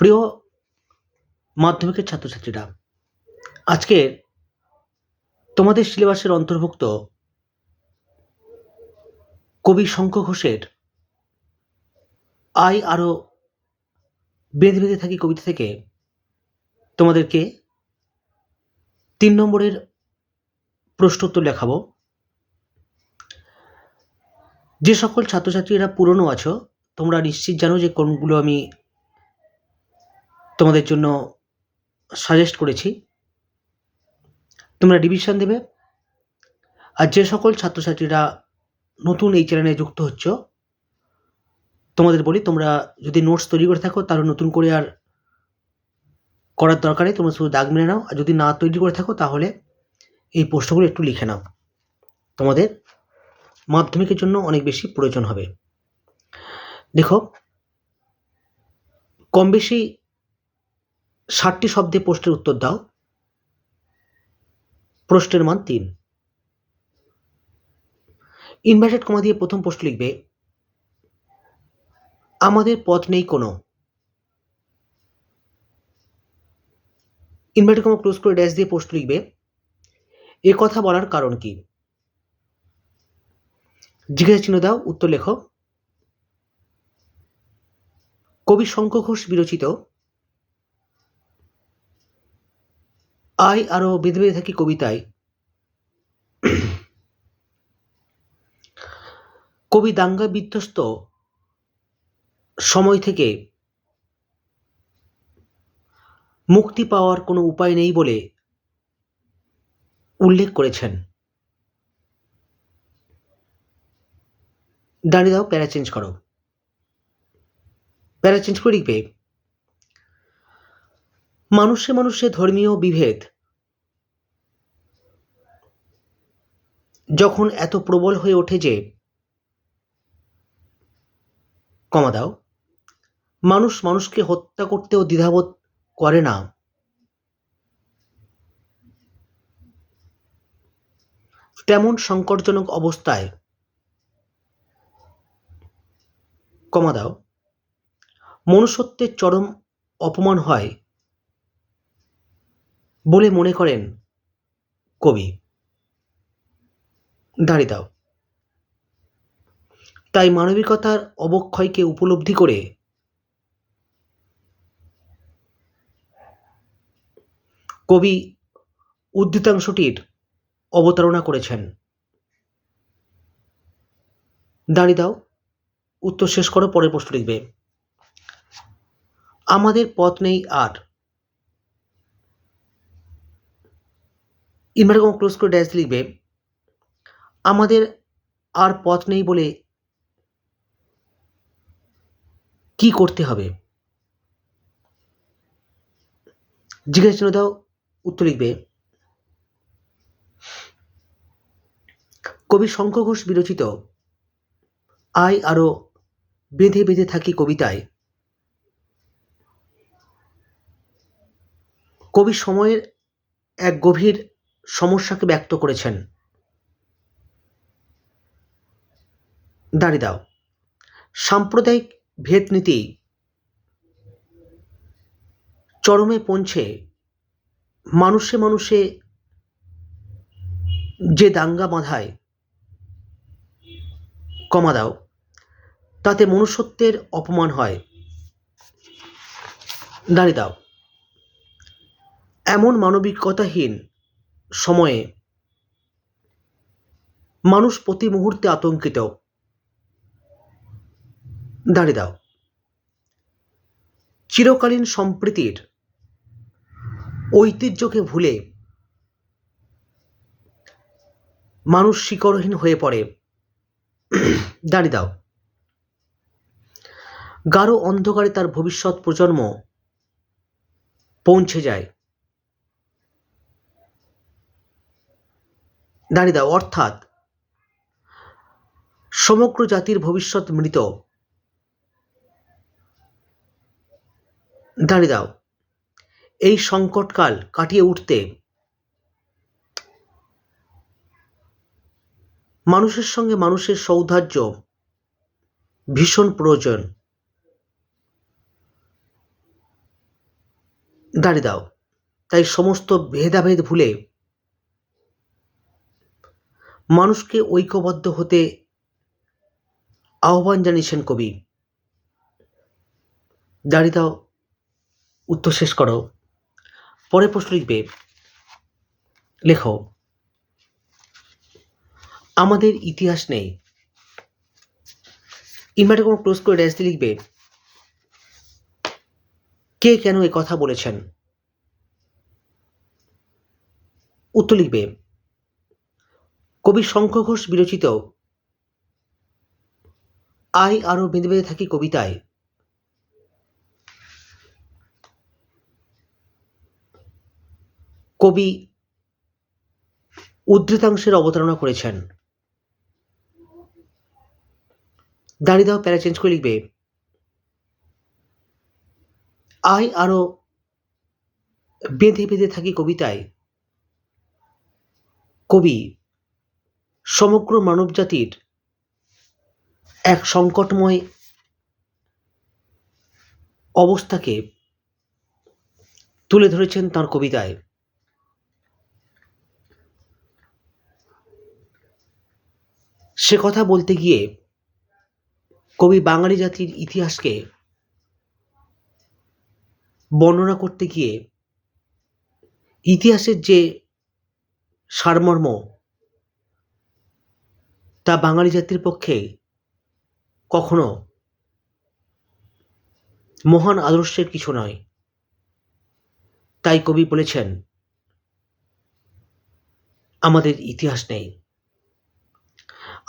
প্রিয় মাধ্যমিকের ছাত্রছাত্রীরা, আজকে তোমাদের সিলেবাসের অন্তর্ভুক্ত কবি শঙ্খ ঘোষের আই আরও বেঁধে বেঁধে থাকি কবিতা থেকে তোমাদেরকে তিন নম্বরের প্রশ্নোত্তর লেখাবো। যে সকল ছাত্রছাত্রীরা পুরনো আছো, তোমরা নিশ্চিত জানো যে কোনগুলো আমি তোমাদের জন্য সাজেস্ট করেছি। তোমরা ডিভিশন দেবে। আর যে সকল ছাত্রছাত্রীরা নতুন এই চ্যানেলে যুক্ত হচ্ছ, তোমাদের বলি, তোমরা যদি নোটস তৈরি করে থাকো, তাহলে নতুন করে আর করার দরকার নেই। তোমরা শুধু দাগ মেনে নাও। আর যদি না তৈরি করে থাকো, তাহলে এই প্রশ্নগুলো একটু লিখে নাও। তোমাদের মাধ্যমিকের জন্য অনেক বেশি প্রয়োজন হবে। দেখো কম বেশি ষাটটি শব্দে প্রশ্নের উত্তর দাও। প্রশ্নের মান তিন। ইনভার্টেড কমা দিয়ে প্রথম প্রশ্ন লিখবে, আমাদের পথ নেই কোনো। ইনভার্টেড কমা ক্লোজ করে ড্যাশ দিয়ে প্রশ্ন লিখবে, এ কথা বলার কারণ কি? জিজ্ঞাসা চিহ্ন দাও, উত্তর লেখো। কবি শঙ্খ ঘোষ বিরচিত আই আরও বেঁধে বেঁধে থাকি কবিতায়। কবি দাঙ্গা বিধ্বস্ত সময় থেকে মুক্তি পাওয়ার কোনো উপায় নেই বলে উল্লেখ করেছেন। দাঁড়িয়ে দাও, প্যারা চেঞ্জ করো। প্যারা চেঞ্জ করে লিখবে, মানুষে মানুষে ধর্মীয় বিভেদ যখন এত প্রবল হয়ে ওঠে যে, কমা দাও। মানুষ মানুষকে হত্যা করতেও দ্বিধাবোধ করে না। তেমন সংকটজনক অবস্থায় কমা দাও। মনুষ্যত্বের চরম অপমান হয় বলে মনে করেন কবি। দাঁড়িয়ে দাও। তাই মানবিকতার অবক্ষয়কে উপলব্ধি করে কবি উদ্ধৃতাংশটির অবতারণা করেছেন। দাঁড়িয়ে দাও, উত্তর শেষ করো, পরের প্রশ্ন লিখবে। আমাদের পথ নেই আর। ইনভার্টার ক্লোজ করে ড্যাশ লিখবে আমাদের আর পথ নেই বলে কি করতে হবে? জিজ্ঞাসা দাও, উত্তর লিখবে। কবি শঙ্খ ঘোষ বিরচিত। আই আরও বেঁধে বেঁধে থাকি কবিতায়। কবি সময়ের এক গভীর সমস্যাকে ব্যক্ত করেছেন। দাঁড়িয়ে দাও। সাম্প্রদায়িক ভেদনীতি চরমে পৌঁছে মানুষে মানুষে যে দাঙ্গা বাঁধায় কমা দাও, তাতে মনুষ্যত্বের অপমান হয়। দাঁড়িয়ে দাও। এমন মানবিকতাহীন সময়ে মানুষ প্রতি মুহূর্তে আতঙ্কিত। দাঁড়িয়ে দাও। চিরকালীন সম্প্রীতির ঐতিহ্যকে ভুলে মানুষ শিকড়হীন হয়ে পড়ে। দাঁড়িয়ে দাও। গাঢ় অন্ধকারে তার ভবিষ্যৎ প্রজন্ম পৌঁছে যায়। দাঁড়িয়ে দাও, অর্থাৎ সমগ্র জাতির ভবিষ্যৎ মৃত। দাঁড়িয়ে দাও। এই সংকটকাল কাটিয়ে উঠতে মানুষের সঙ্গে মানুষের সৌধার্য ভীষণ প্রয়োজন। দাঁড়িয়ে দাও। তাই সমস্ত ভেদাভেদ ভুলে মানুষকে ঐক্যবদ্ধ হতে আহ্বান জানিয়েছেন কবি। দাঁড়িয়ে দাও। উত্তর শেষ করো। পরে প্রশ্ন লিখবে, লেখো, আমাদের ইতিহাস নেই। ইনভার্টে কোনো ক্লোজ করে দিয়ে লিখবে, কে কেন এ কথা বলেছেন? উত্তর লিখবে, কবি শঙ্খ ঘোষ বিরচিত। আই আরও বেঁধে বেঁধে থাকি কবিতায়। কবি উদ্ধৃতাংশের অবতারণা করেছেন। দাঁড়িয়ে দাও, প্যারা চেঞ্জ করে লিখবে। আই আরও বেঁধে বেঁধে থাকি কবিতায়। কবি সমগ্র মানবজাতির এক সংকটময় অবস্থাকে তুলে ধরেছেন তার কবিতায়। সে কথা বলতে গিয়ে কবি বাঙালি জাতির ইতিহাসকে বর্ণনা করতে গিয়ে ইতিহাসের যে সারমর্ম, তা বাঙালি জাতির পক্ষে কখনো মহান আদর্শের কিছু নয়। তাই কবি বলেছেন, আমাদের ইতিহাস নেই।